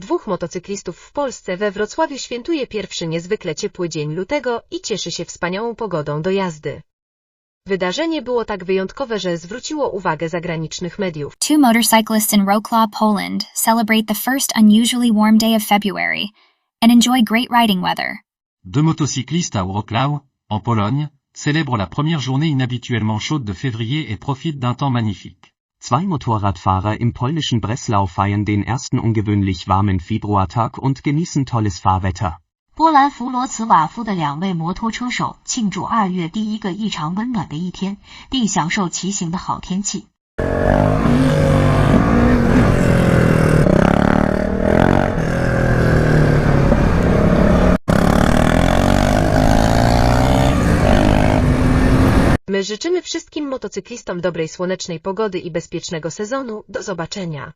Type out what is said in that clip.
Dwóch motocyklistów w Polsce we Wrocławiu świętuje pierwszy niezwykle ciepły dzień lutego i cieszy się wspaniałą pogodą do jazdy. Wydarzenie było tak wyjątkowe, że zwróciło uwagę zagranicznych mediów. Two motorcyclists in Wrocław, Poland celebrate the first unusually warm day of February and enjoy great riding weather. Deux motocyclistes à Wrocław, en Pologne, célèbrent la première journée inhabituellement chaude de février et profitent d'un temps magnifique. Zwei Motorradfahrer im polnischen Breslau feiern den ersten ungewöhnlich warmen Februartag und genießen tolles Fahrwetter. 波兰弗罗茨瓦夫的两位摩托车手庆祝二月第一个异常温暖的一天，并享受骑行的好天气。 My życzymy wszystkim motocyklistom dobrej słonecznej pogody i bezpiecznego sezonu. Do zobaczenia.